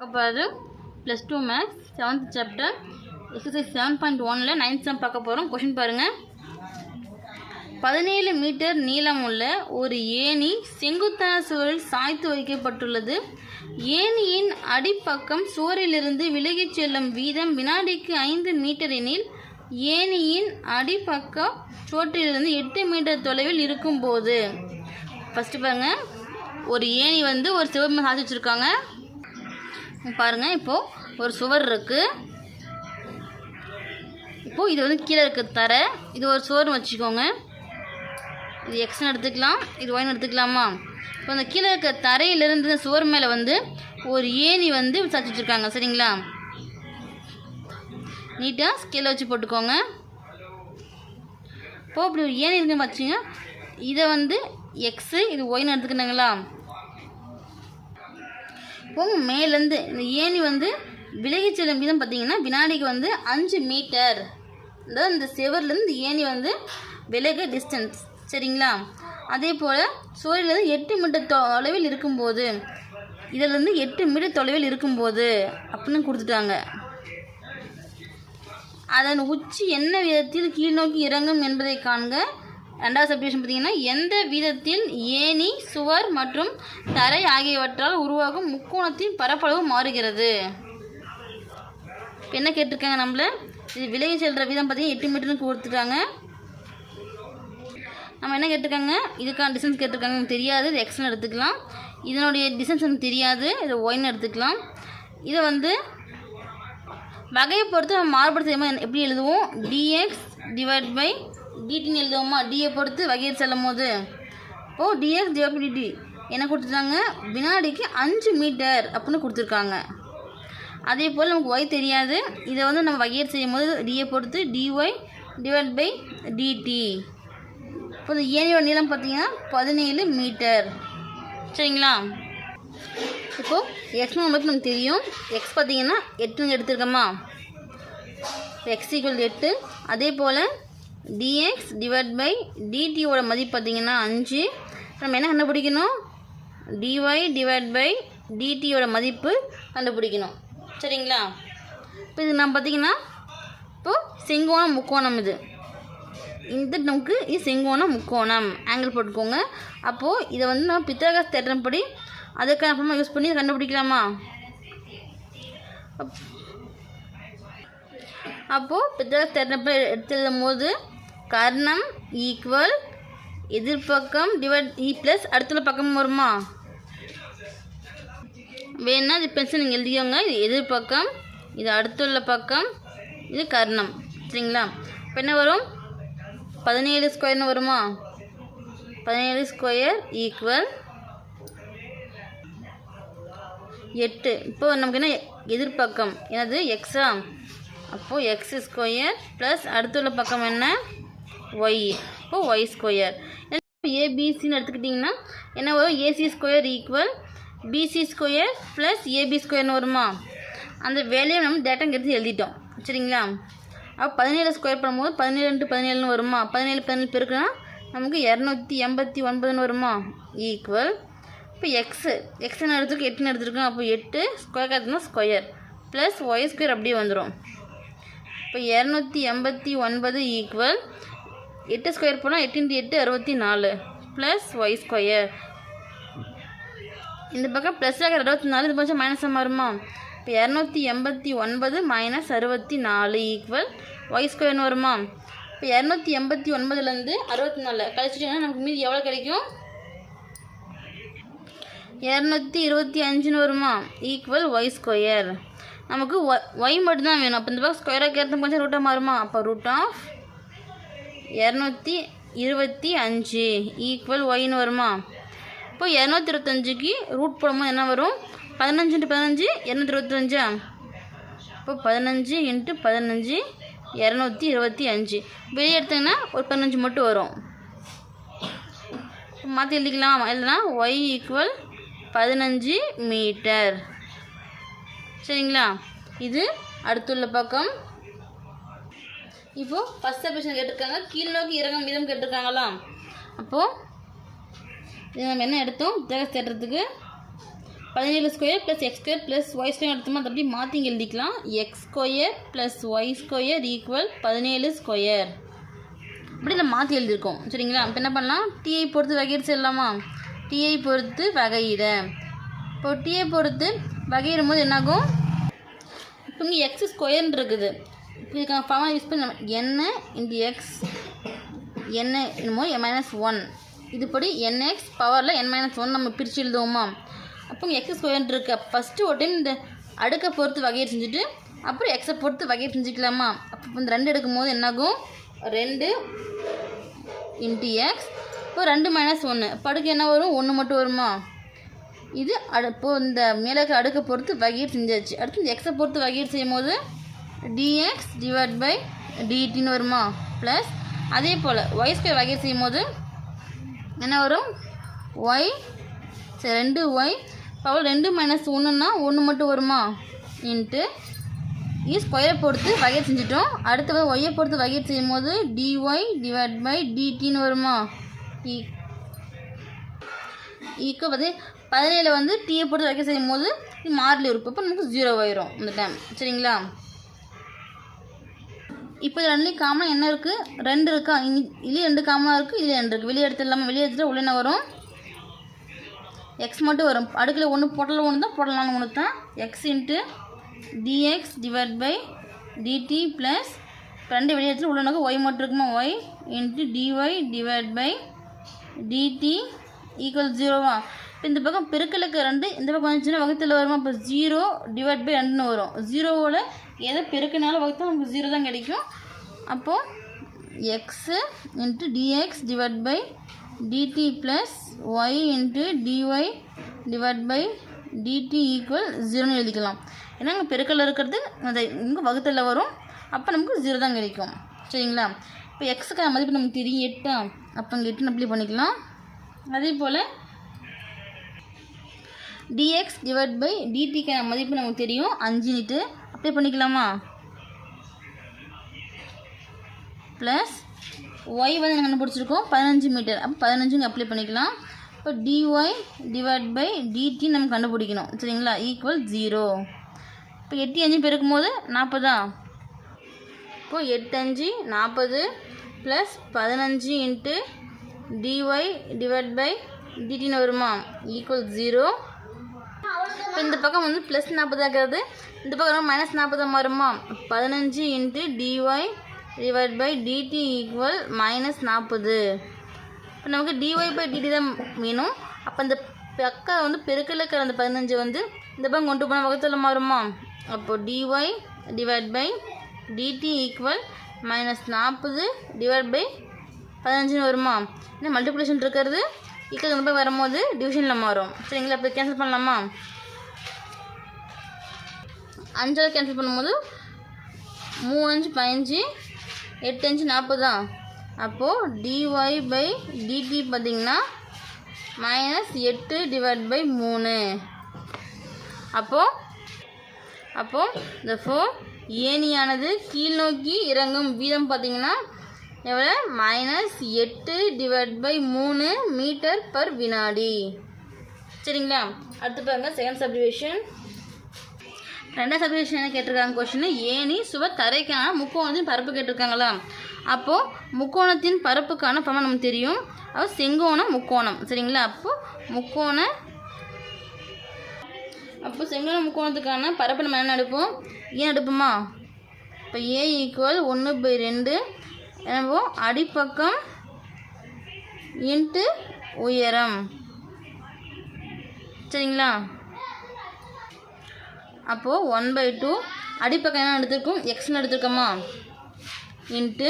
பார்க்க plus two maths seventh chapter exercise seven point ஒனில் ninth sum பார்க்க போகிறோம் கொஷின் பாருங்கள் பதினேழு மீட்டர் நீளமுள்ள ஒரு ஏணி செங்குத்தான சுவரில் சாய்த்து வைக்கப்பட்டுள்ளது. ஏணியின் அடிப்பக்கம் சுவரிலிருந்து விலகிச் செல்லும் வீதம் வினாடிக்கு ஐந்து மீட்டர் எனில் ஏணியின் அடிப்பக்கம் சுவற்றிலிருந்து எட்டு மீட்டர் தொலைவில் இருக்கும்போது. ஃபஸ்ட்டு பாருங்கள் ஒரு ஏணி வந்து ஒரு சிவப்பு மேல் சாய்ச்சி வச்சுருக்காங்க. பாருங்க இப்போது ஒரு சுவர் இருக்குது இப்போது இது வந்து கீழே இருக்க தர. இது ஒரு சுவர்னு வச்சுக்கோங்க. இது எக்ஸ்னு எடுத்துக்கலாம் இது ஒயின் எடுத்துக்கலாமா? இப்போ அந்த கீழே இருக்க தரையிலிருந்து இந்த சுவர் மேலே வந்து ஒரு ஏணி வந்து சச்சு வச்சுருக்காங்க சரிங்களா? நீட்டாக ஸ்கேல வச்சு போட்டுக்கோங்க. இப்போது இப்படி ஒரு ஏணி இருக்குன்னு வச்சுங்க இதை வந்து எக்ஸு இது ஒயின் எடுத்துக்கினாங்களா இப்போ மேலேருந்து இந்த ஏணி வந்து விலகிச் செல்லும் விதம் பார்த்திங்கன்னா வினாடிக்கு வந்து அஞ்சு மீட்டர். அதாவது இந்த செவர்லேருந்து ஏணி வந்து விலக டிஸ்டன்ஸ் சரிங்களா? அதே போல் சூரியன்லேருந்து எட்டு மீட்டர் தொலைவில் இருக்கும்போது இதிலேருந்து எட்டு மீட்டர் தொலைவில் இருக்கும்போது அப்படின்னு கொடுத்துட்டாங்க. அதன் உச்சி என்ன விதத்தில் கீழ்நோக்கி இறங்கும் என்பதை காண்க. ரெண்டாவது சப்டிவிஷன் பார்த்தீங்கன்னா எந்த விதத்தில் ஏணி சுவர் மற்றும் தரை ஆகியவற்றால் உருவாகும் முக்கோணத்தின் பரப்பளவு மாறுகிறது? என்ன கேட்டிருக்காங்க நம்மளை? இது விலகி செல்கிற விதம் பார்த்தீங்கன்னா எட்டு மீட்டர்னு கொடுத்துட்டாங்க நம்ம என்ன கேட்டிருக்காங்க? இதுக்கான டிஸ்டன்ஸ் கேட்டிருக்காங்க. நமக்கு தெரியாது. இது எக்ஸ்னு எடுத்துக்கலாம். இதனுடைய டிஸ்டன்ஸ் எனக்கு தெரியாது. இது ஒய்னு எடுத்துக்கலாம். இதை வந்து வகையை பொறுத்து நம்ம மாறுபடுத்த எப்படி எழுதுவோம்? டிஎக்ஸ் டிவைட் பை டிடின்னு எழுதுவோமா? டியை பொறுத்து வகையை செல்லும் போது. இப்போது டிஎக்ஸ் டிவைட் என்ன கொடுத்துருக்காங்க? வினாடிக்கு அஞ்சு மீட்டர் அப்படின்னு கொடுத்துருக்காங்க. அதே போல் நமக்கு ஒய் தெரியாது. இதை வந்து நம்ம வகையர் செய்யும் போது டியை பொறுத்து டிஒய் டிவைட் பை டிடி இப்போ இந்த ஏனியோட நீளம் பார்த்தீங்கன்னா பதினேழு மீட்டர். சரிங்களா? இப்போது எக்ஸ் நமக்கு நமக்கு தெரியும். எக்ஸ் பார்த்தீங்கன்னா எட்டுன்னு எடுத்துருக்கோமா? எக்ஸ் ஈக்குவல் எட்டு. அதே போல் டிஎக்ஸ் டிவைட் பை டிடியோட மதிப்பு பார்த்தீங்கன்னா அஞ்சு. நம்ம என்ன கண்டுபிடிக்கணும்? டிஒய் டிவைட் பை டிடியோட மதிப்பு கண்டுபிடிக்கணும். சரிங்களா? இப்போ இது நான் பார்த்தீங்கன்னா இப்போது செங்கோணம் முக்கோணம் இது. இந்த நமக்கு இது செங்கோணம் முக்கோணம். ஆங்கிள் போட்டுக்கோங்க. அப்போது இதை வந்து நம்ம பித்தகாஸ் தேற்றம் படி அதுக்கான அப்புறமா யூஸ் பண்ணி கண்டுபிடிக்கலாமா? அப்- அப்போது பித்தகாஸ் தேற்றம் படி எடுத்து எழுதும் போது கர்ணம் ஈக்குவல் எதிர்பக்கம் டிவைட் இ ப்ளஸ் அடுத்துள்ள பக்கம் வருமா? வேணா இது பென்சில் நீங்கள் எழுதிக்கோங்க. இது எதிர்பக்கம் இது அடுத்துள்ள பக்கம் இது கர்ணம். சரிங்களா? இப்போ என்ன வரும்? பதினேழு ஸ்கொயர்னு வருமா? பதினேழு ஸ்கொயர் ஈக்குவல் எட்டு. இப்போ நமக்கு என்ன? எதிர்பக்கம். என்னது? எக்ஸா அப்போது எக்ஸ் ஸ்கொயர் ப்ளஸ் அடுத்துள்ள பக்கம் என்ன? ஒய் இப்போது ஒய் ஸ்கொயர் ஏபிசின்னு எடுத்துக்கிட்டிங்கன்னா என்ன வரும்? AC square equal BC square plus AB ஸ்கொயர்னு வருமா? அந்த வேலையை நம்ம டேட்டா எடுத்து எழுதிட்டோம். சரிங்களா? அப்போ பதினேழு ஸ்கொயர் பண்ணும்போது பதினேழு ரெண்டு பதினேழுன்னு வருமா? பதினேழு பதினேழு பேருக்குன்னா நமக்கு இரநூத்தி எண்பத்தி ஒன்பதுன்னு வருமா? ஈக்குவல் இப்போ எக்ஸு எக்ஸ்னு எடுத்துருக்கு எட்டுன்னு எடுத்துருக்கோம். அப்போ எட்டு ஸ்கொயர் காத்துனா ஸ்கொயர் ப்ளஸ் ஒய் ஸ்கொயர் அப்படியே வந்துடும் இப்போ இரநூத்தி எண்பத்தி ஒன்பது ஈக்குவல் எட்டு ஸ்கொயர் போனால் எட்டு இன்ட்டு எட்டு அறுபத்தி நாலு. ப்ளஸ் ஒய் ஸ்கொயர் இந்த பக்கம் ப்ளஸ் ஆகிற அறுபத்தி நாலு இது பக்கம் மைனஸாக மாறுமா? இப்போ இரநூத்தி எண்பத்தி ஒன்பது மைனஸ் அறுபத்தி நாலு ஈக்குவல் ஒய் ஸ்கொயர்னு வருமா? இப்போ இரநூத்தி எண்பத்தி ஒன்பதுலேருந்து அறுபத்தி நாலு. கழிச்சிட்டிங்கன்னா நமக்கு மீதி எவ்வளோ கிடைக்கும்? இரநூத்தி இருபத்தி அஞ்சுன்னு வருமா? ஈக்குவல் ஒய் ஸ்கொயர் நமக்கு ஒய் மட்டும்தான் வேணும். அப்போ இந்த பக்கம் ஸ்கொயராக கேரத்து கொஞ்சம் ரூட்டாக மாறுமா? அப்போ ரூட் ஆஃப் இரநூத்தி இருபத்தி அஞ்சு. ஈக்குவல் ஒய்னு வருமா? இப்போ இரநூத்தி இருபத்தஞ்சுக்கு ரூட் போடும்போது என்ன வரும்? பதினஞ்சு இன்ட்டு பதினஞ்சு இரநூத்தி இருபத்தஞ்சா? இப்போ பதினஞ்சு இன்ட்டு பதினஞ்சு இரநூத்தி இருபத்தி அஞ்சு. வெளியே எடுத்தீங்கன்னா ஒரு பதினஞ்சு மட்டும் வரும். மாற்றி எழுதிக்கலாம். இல்லைனா ஒய் ஈக்குவல் பதினஞ்சு மீட்டர் சரிங்களா? இது அடுத்துள்ள பக்கம். இப்போது ஃபஸ்ட் சப்டிஷன் கேட்டிருக்காங்க. கீழ் நோக்கி இறங்கும் விதம் கேட்டிருக்காங்களாம். அப்போது இது நம்ம என்ன எடுத்தோம்? தேவை தேடுறதுக்கு பதினேழு square plus X square plus Y square எடுத்தோம்னா அதை மாற்றி எழுதிக்கலாம். X square plus Y square equal பதினேழு ஸ்கொயர் அப்படி நம்ம மாற்றி எழுதியிருக்கோம். சரிங்களா? இப்போ என்ன பண்ணலாம்? டிஐ பொறுத்து வகையிட செல்லாமா டிஐ பொறுத்து வகையிட. இப்போ டிஐ பொறுத்து வகையிடும் போது என்னாகும்? இப்போ இங்கே எக்ஸ் ஸ்கொயர்னு இருக்குது. இதுக்கான ஃபார்மாக யூஸ் பண்ணி நம்ம என்ன இந்த எக்ஸ் என்ன என்னமோ என் மைனஸ் ஒன் இதுபடி என்எக்ஸ் பவரில் என் மைனஸ் ஒன் நம்ம பிரித்து எழுதுவோமா? அப்போ இங்கே எக்ஸ் ஸ்கொயர் இருக்கு. ஃபஸ்ட்டு ஒரு டைம் இந்த அடுக்கை பொறுத்து வகையை செஞ்சுட்டு அப்புறம் எக்ஸை பொறுத்து வகையை செஞ்சுக்கலாமா அப்போ இந்த ரெண்டு எடுக்கும் போது என்னாகும்? ரெண்டு இன்ட்டு எக்ஸ் இப்போ ரெண்டு மைனஸ் ஒன்று படுக்க என்ன வரும்? ஒன்று மட்டும் வருமா? இது அடு இப்போது இந்த மேலக்கு அடுக்கை பொறுத்து வகையை செஞ்சாச்சு அடுத்து இந்த எக்ஸை பொறுத்து வகையை செய்யும் போது டிஎக்ஸ் டிவைட் பை டிடின்னு வருமா? ப்ளஸ் அதே போல் ஒய் ஸ்கொயர் வகை செய்யும் போது என்ன வரும்? ஒய் சரி ரெண்டு ஒய் பவர் ரெண்டு மைனஸ் ஒன்றுன்னா ஒன்று மட்டும் வருமா? இன்ட்டு இ ஸ்கொயரை பொறுத்து வகையை செஞ்சிட்டோம். அடுத்து வந்து ஒய்யை பொறுத்து வகையை செய்யும் போது டிஒய் டிவைட் பை டிடின்னு வருமா? இ ஈக்கு வந்து பதினேழு வந்து டீயை பொறுத்து வகை செய்யும் போது மாறிலி உறுப்பு. அப்போ நமக்கு ஜீரோ ஆயிரும் இந்த டைம் சரிங்களா? இப்போ இது ரெண்டுலேயும் காமனாக என்ன இருக்குது ரெண்டு இருக்கா? இதுலேயும் ரெண்டு காமனாக இருக்குது இதுலேயும் ரெண்டு இருக்குது வெளியே எடுத்து இல்லாமல் வெளியே எடுத்துகிட்டு உள்ள என்ன வரும்? எக்ஸ் மட்டும் வரும். அடுக்கில் ஒன்று போட்டல ஒன்று தான் பொட்டலான ஒன்று தான். X into DX divide by DT plus ரெண்டு வெளியே எடுத்துகிட்டு உள்ள ஒய் மட்டும் இருக்குமா? Y into DY divide by DT equal ஜீரோவா இப்போ இந்த பக்கம் பெருக்கலுக்கு ரெண்டு இந்த பக்கம் வந்துச்சுன்னா வகுத்தில் வருமா? இப்போ ஜீரோ டிவைட் பை ரெண்டுன்னு வரும். ஜீரோவோட எதை பெருக்கினாலும் வகுத்தா நமக்கு ஜீரோ தான் கிடைக்கும். அப்போது X into DX divide by DT plus Y into DY divide by DT equal ஜீரோன்னு எழுதிக்கலாம். ஏன்னா இங்கே பெருக்கல் இருக்கிறது அந்த இங்கே வகுத்தில் வரும். அப்போ நமக்கு ஜீரோ தான் கிடைக்கும். சரிங்களா? இப்போ எக்ஸுக்கான மதிப்பு நமக்கு தெரியும் எட்டா? அப்போ இங்கே எட்டு அப்ளை பண்ணிக்கலாம். அதே போல் டிஎக்ஸ் டிவைட் பை டிடிக்கான மதிப்பு நமக்கு தெரியும். அஞ்சுன்னுட்டு அப்ளை பண்ணிக்கலாமா? ப்ளஸ் ஒய் வந்து நாங்கள் கண்டுபிடிச்சிருக்கோம். பதினஞ்சு மீட்டர் அப்போ பதினஞ்சுங்க அப்ளை பண்ணிக்கலாம். இப்போ டிஒய் டிவைட் பை டிடி நம்ம கண்டுபிடிக்கணும். சரிங்களா? ஈக்குவல் ஜீரோ இப்போ எட்டு அஞ்சு பெருக்கும் போது நாற்பதா? இப்போ எட்டு அஞ்சு நாற்பது ப்ளஸ் பதினஞ்சு இன்ட்டு டிஒய் டிவைட் பை டிடின்னு வருமா? ஈக்குவல் ஜீரோ இப்போ இந்த பக்கம் வந்து ப்ளஸ் நாற்பது ஆகிறது இந்த பக்கம் மைனஸ் நாற்பது வருமா பதினஞ்சு into DY divide by DT equal minus நாற்பது. இப்போ நமக்கு டிஒய் பை டிடி தான் வேணும். அப்போ இந்த பக்கம் வந்து பெருக்கில் இருக்கிற அந்த பதினஞ்சு வந்து இந்த பக்கம் கொண்டு போனால் வகுத்தில் மாறுமா? அப்போது DY divide by DT equal minus நாற்பது டிவைட் பை பதினஞ்சுன்னு வருமா? இன்னும் மல்டிப்ளிகேஷன் இருக்கிறது? ஈக்குவல் போய் வரும்போது டிவிஷனில் மாறும். சரிங்களா? இப்போ கேன்சல் பண்ணலாமா? அஞ்சாவது கேன்சல் பண்ணும்போது மூவஞ்சு பதினஞ்சு எட்டு அஞ்சு நாற்பது தான். அப்போது டிஒய் பை டிடி பார்த்திங்கன்னா மைனஸ் எட்டு டிவைட் பை மூணு. அப்போது அப்போது இந்த ஃபோர் ஏணியானது கீழ்நோக்கி இறங்கும் வீதம் பார்த்தீங்கன்னா எவ்வளோ மைனஸ் எட்டு டிவைட் பை மூணு மீட்டர் பர் வினாடி. சரிங்களா? அடுத்து பாருங்கள் செகண்ட் சப்டிவிஷன் ரெண்டாவது சப்டிவிஷன் என்ன கேட்டிருக்காங்க கொஷின் ஏணி சுவர் தரைக்கான முக்கோணத்தின் பரப்பு கேட்டிருக்காங்களா? அப்போது முக்கோணத்தின் பரப்புக்கான பணம் நமக்கு தெரியும். அப்போ செங்கோணம் முக்கோணம். சரிங்களா? அப்போது முக்கோண அப்போ செங்கோண முக்கோணத்துக்கான பரப்பு நம்ம என்ன எடுப்போம்? ஏன் எடுப்போமா? இப்போ ஏ ஈக்குவல் ஒன்று பை ரெண்டு. என்னவோ அடிப்பக்கம் இன்ட்டு உயரம். சரிங்களா? அப்போது ஒன் பை டூ அடிப்பக்கம் என்ன எடுத்திருக்கோம்? எக்ஸ்னு எடுத்திருக்கோமா? இன்ட்டு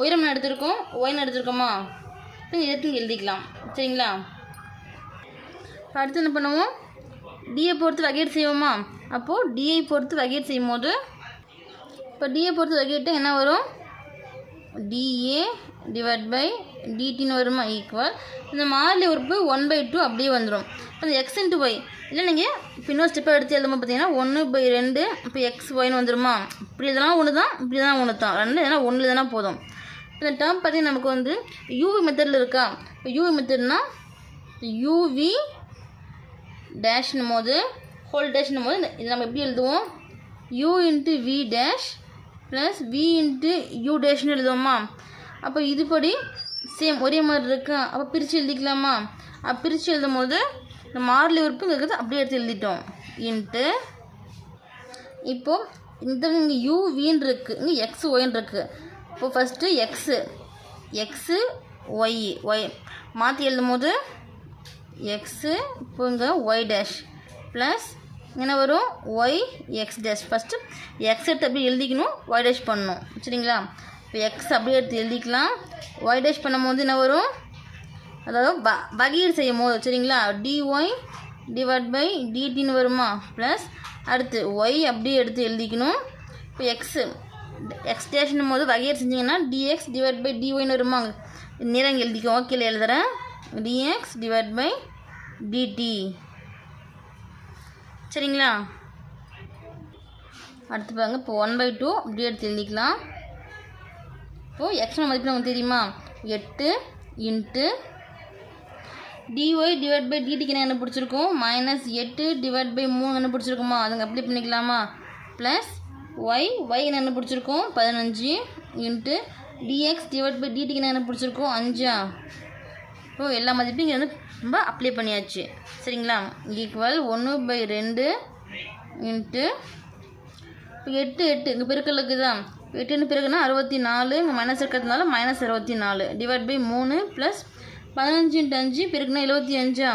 உயரம் என்ன எடுத்திருக்கோம். ஒயின் எடுத்திருக்கோமா? எடுத்து எழுதிக்கலாம். சரிங்களா? அடுத்து என்ன பண்ணுவோம்? டிஏ பொறுத்து வகையீடு செய்வோமா? அப்போது டிஐ பொறுத்து வகையீடு செய்யும் போது இப்போ டிஏ பொறுத்து வகையிட்டு என்ன வரும்? டிஏ டிவைட் பை டிடின்னு வருமா? ஈக்குவல் இந்த மாறிலி உறுப்பு ஒன் பை டூ அப்படியே வந்துடும் இப்போ எக்ஸ் இன்ட்டு ஒய் இல்லை நீங்கள் இப்போ ஸ்டெப்பாக எடுத்து எழுதும்போது பார்த்தீங்கன்னா ஒன்று பை ரெண்டு இப்போ எக்ஸ் ஒய்னு வந்துடுமா இப்படி இதெல்லாம் ஒன்று தான் இப்படி தான் ஒன்று தான். ரெண்டு எதனா ஒன்று தானே போதும். இந்த டேர்ம் பார்த்தீங்கன்னா நமக்கு வந்து யூவி மெத்தடில் இருக்கா? இப்போ யூவி மெத்தட்னா யூவி டேஷ்னும் போது ஹோல் டேஷ்னும் போது இந்த- இது நம்ம எப்படி எழுதுவோம்? U into V dash plus V into U டேஷ்னு எழுதுவோமா? அப்போ இதுபடி சேம் ஒரே மாதிரி இருக்குது அப்போ பிரித்து எழுதிக்கலாமா? அப்போ பிரித்து எழுதும் போது இந்த மாறிலி உறுப்பு இருக்கிறது அப்படியே எடுத்து எழுதிட்டோம். இன்ட்டு இப்போது இந்த இங்கே யூ வின்னு இருக்குது இங்கே எக்ஸ் ஒயின் இருக்குது இப்போ first X X Y Y மாற்றி எழுதும் போது எக்ஸு இப்போ இங்கே ஒய் டேஷ் ப்ளஸ் என்ன வரும் Y X dash first X எடுத்து அப்படியே எழுதிக்கணும் ஒய் டேஷ் பண்ணணும். சரிங்களா? இப்போ எக்ஸ் அப்படியே எடுத்து எழுதிக்கலாம். ஒய் டேஷ் பண்ணும்போது என்ன வரும்? அதாவது வ வகையீடு செய்யும் போது சரிங்களா? டிஒய் டிவைட் பை டிடின்னு வருமா? ப்ளஸ் அடுத்து ஒய் அப்படியே எடுத்து எழுதிக்கணும். இப்போ எக்ஸு எக்ஸ் டேஷன் போது வகையீடு செஞ்சிங்கன்னா டிஎக்ஸ் டிவைட் பை டிஒய்னு வருமா? நிறம் எழுதிக்கும் ஓகேல எழுதுகிறேன் டிஎக்ஸ் டிவைட் பை டிடி சரிங்களா? அடுத்து பாருங்க இப்போ ஒன் பை டூ அப்படியே எடுத்து எழுதிக்கலாம். ஓ எக்ஸ்ட்ரா மதிப்பு நமக்கு தெரியுமா? எட்டு இன்ட்டு டிஒய் டிவைட் பை டிடிக்கு என்ன பிடிச்சிருக்கும்? மைனஸ் எட்டு டிவைட் பை மூணு என்ன பிடிச்சிருக்குமா? அதுங்க அப்ளை பண்ணிக்கலாமா? ப்ளஸ் ஒய் ஒய் என்ன பிடிச்சிருக்கும்? பதினஞ்சு இன்ட்டு டிஎக்ஸ் டிவைட் பை டிடிக்கு என்ன பிடிச்சிருக்கும்? அஞ்சா. ஓ எல்லா மதிப்பையும் இங்கே வந்து நம்ம அப்ளை பண்ணியாச்சு. சரிங்களா? ஈக்குவல் ஒன்று பை ரெண்டு இன்ட்டு இப்போ எட்டு எட்டு இங்கே பெருக்கலுக்கு தான் எட்டுன்னு பிறகுனா அறுபத்தி நாலு இங்கே மைனஸ் இருக்கிறதுனால மைனஸ் அறுபத்தி நாலு டிவைட் பை மூணு ப்ளஸ் பதினஞ்சு அஞ்சு பிறகுனா எழுபத்தி அஞ்சா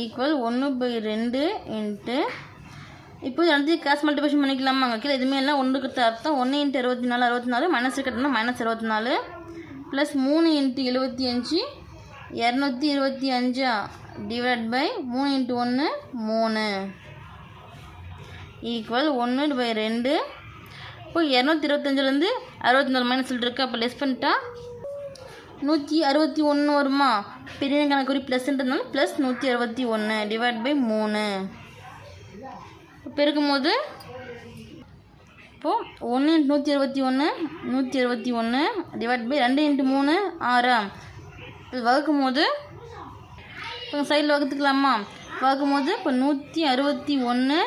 ஈக்குவல் ஒன்று பை ரெண்டு இன்ட்டு இப்போ அடுத்து கேஷ் மல்டிபிகேஷன் பண்ணிக்கலாமா அங்கே கீழே எதுவுமே இல்லை. ஒன்றுக்கு அர்த்தம். ஒன்று இன்ட்டு அறுபத்தி நாலு அறுபத்தி நாலு மைனஸ் இருக்கிறதுனா மைனஸ் அறுபத்தி நாலு ப்ளஸ் மூணு இன்ட்டு எழுபத்தி அஞ்சு இரநூத்தி இருபத்தி அஞ்சா டிவைட் பை மூணு இன்ட்டு ஒன்று மூணு. ஈக்குவல் ஒன்று பை ரெண்டு இப்போ இரநூத்தி இருபத்தஞ்சிலேருந்து அறுபத்தி நாலு மைனஸ் இருக்கு அப்போ லெஸ் பண்ணிட்டா நூற்றி அறுபத்தி ஒன்று வருமா? பெரிய கணக்குறி ப்ளஸ்ன்றதுனால ப்ளஸ் நூற்றி அறுபத்தி ஒன்று டிவைட் பை மூணு. பெருக்கும் போது இப்போது ஒன்று இன்ட்டு நூற்றி அறுபத்தி ஒன்று நூற்றி அறுபத்தி ஒன்று டிவைட் பை ரெண்டு இன்ட்டு மூணு ஆறா. இது வகுக்கும் போது இப்போ சைடில் வகுத்துக்கலாமா? வகுக்கும் போது இப்போ நூற்றி அறுபத்தி ஒன்று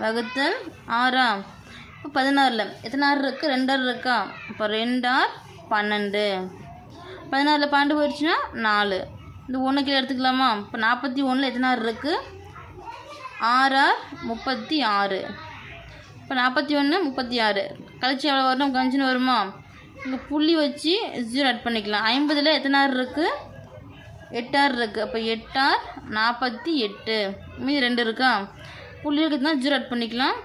வகுத்தல் ஆறா இப்போ பதினாறில். எத்தனை ஆறு இருக்குது ரெண்டாறு இருக்கா? இப்போ ரெண்டார் பன்னெண்டு. பதினாறில் பன்னெண்டு போயிடுச்சுன்னா நாலு. இந்த ஒன்று கீழே எடுத்துக்கலாமா? இப்போ நாற்பத்தி ஒன்றில் எத்தனை ஆறு இருக்குது ஆறார் முப்பத்தி ஆறு. இப்போ நாற்பத்தி ஒன்று முப்பத்தி ஆறு. கழிச்சு எவ்வளோ வரும் கஞ்சின்னு வருமா? இங்கே புள்ளி வச்சு ஜீரோ ஆட் பண்ணிக்கலாம். ஐம்பதில் எத்தனை ஆறு இருக்குது எட்டாறு இருக்குது அப்போ எட்டார் நாற்பத்தி எட்டு. மீதி ரெண்டு இருக்கா? புள்ளி தான் ஜீரோ ஆட் பண்ணிக்கலாம்.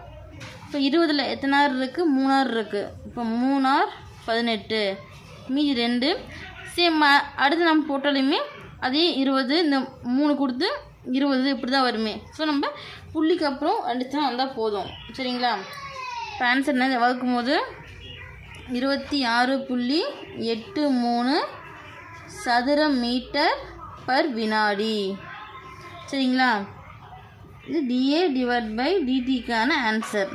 இப்போ இருபதில் எத்தனை ஆறு இருக்குது மூணாறு இருக்குது இப்போ மூணார் பதினெட்டு. மீதி ரெண்டு. சேம் அடுத்து நம்ம போட்டாலுமே அதே இருபது இந்த மூணு கொடுத்து இருபது இப்படி தான் வருமே. ஸோ நம்ம புள்ளிக்கு அப்புறம் அடிச்சா வந்தால் போதும். சரிங்களா? இப்போ ஆன்சர் என்ன வகுக்கும் போது இருபத்தி ஆறு புள்ளி எட்டு மூணு சதுர மீட்டர் பர் வினாடி. சரிங்களா? இது டிஏ டிவைட் பை டிடிக்கான ஆன்சர்